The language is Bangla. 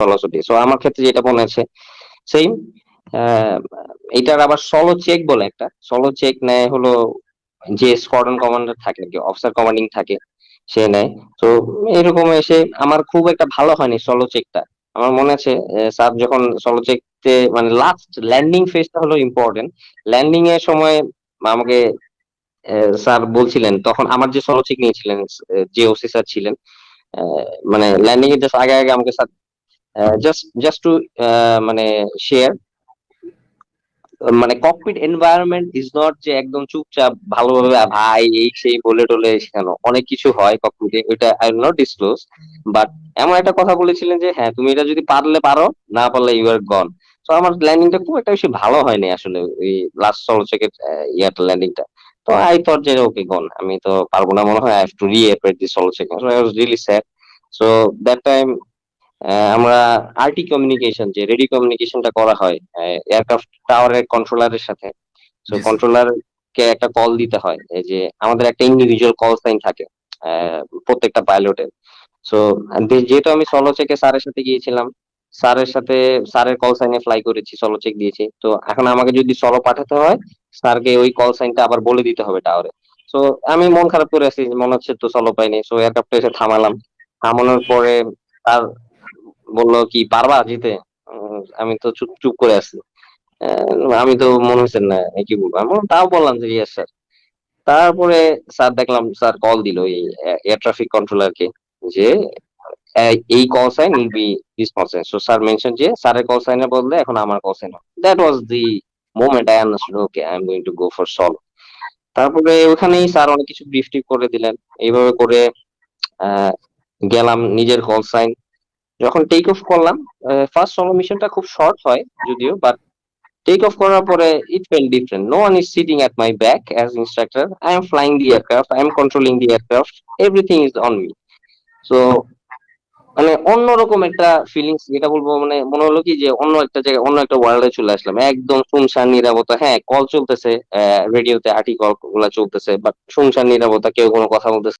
ফিলসফি সো আমার ক্ষেত্রে যেটা মনে আছে সেম এটার আবার সলো চেক বলে একটা। সলো চেক নেয় হলো যে স্কোয়াড্রন কমান্ডার থাকে কি অফিসার কমান্ডিং থাকে, সে নেয়। তো এরকম এসে আমার খুব একটা ভালো হয়নি সলো চেকটা আমার মনে আছে স্যার যখন সলো চেকতে মানে লাস্ট ল্যান্ডিং ফেজটা হলো ইম্পর্টেন্ট ল্যান্ডিং এর সময় আমাকে স্যার বলছিলেন, তখন আমার যে সলো চেক নিয়েছিলেন যে ওসি স্যার ছিলেন মানে ল্যান্ডিং এর জাস্ট আগে আগে আমাকে স্যার জাস্ট জাস্ট টু মানে শেয়ার মানে ককপিট এনভায়রনমেন্ট ইজ নট যে একদম চুপচাপ ভালোভাবে ভাই, এই সেই বলে টলে শেখানো অনেক কিছু হয় ককপিটে ওইটা আই নট ডিসক্লোজ বাট এমন একটা কথা বলেছিলেন যে হ্যাঁ তুমি এটা যদি পারলে পারো, না পারলে ইউ আর গন তো আমার ল্যান্ডিংটা খুব একটা বেশি ভালো হয়নি আসলে ওই লাস্ট সলো চেকের ইয়ারটা ল্যান্ডিংটা তো আই থট যে ওকে গন আমি তো পারব না মনে হয় I have to reoperate this solo check so I was really sad so that time আমরা আরটি কমিউনিকেশন যে রেডি কমিউনিকেশনটা করা হয় এয়ারক্রাফট টাওয়ারের কন্ট্রোলারের সাথে। সো. কন্ট্রোলার কে একটা কল দিতে হয় এই যে আমাদের একটা ইন্ডিভিজুয়াল কল সাইন থাকে প্রত্যেকটা পাইলটের সো যেহেতু আমি সলো চেকে স্যারের সাথে গিয়েছিলাম স্যারের সাথে স্যারের কল সাইনে ফ্লাই করেছি সলো চেক দিয়েছি। তো এখন আমাকে যদি সলো পাঠাতে হয় স্যারকে ওই কল সাইনটা আবার বলে দিতে হবে টাওয়ারে সো আমি মন খারাপ করে আছি মনে হচ্ছে তো সলো পাইনি। সো এয়ারক্রাফটে এসে থামালাম। থামানোর পরে তার বলল কি, পারবা জিতে? আমি তো চুপ চুপ করে আছি। আমি তো মনে হচ্ছে, না কি বলব? আমি তাও বললাম যে ইয়েস স্যার। তারপরে স্যার দেখলাম, স্যার কল দিল এই এয়ার ট্রাফিক কন্ট্রোলারকে যে, এই call sign will be responsive so sir mention যে, স্যারের কল সাইনের বদলে এখন আমার call sign that was the moment I understood okay I am going to go for solve তারপরে ওখানেই স্যার অনেক কিছু ব্রিফ করে দিলেন। এইভাবে করে গেলাম নিজের কল সাইন যখন টেক অফ করলাম ফার্স্ট সলো মিশনটা খুব শর্ট হয় যদিও বাট টেক অফ করার পরে it fell different no one is sitting at my back as instructor I am flying the aircraft I am controlling the aircraft everything is on me so মানে অন্যরকম একটা ফিলিংস যেটা বলব মানে মনে হলো কি যে অন্য একটা জায়গায়, অন্য একটা ওয়ার্ল্ডে চলে আসলাম। একদম শুনশান, নিরাপত্তা হ্যাঁ কল চলতেছে রেডিওতে আর্টিকলগুলা চলতেছে বাট শুনশান, নিরাপত্তা, কেউ কোনো কথা বলতেছে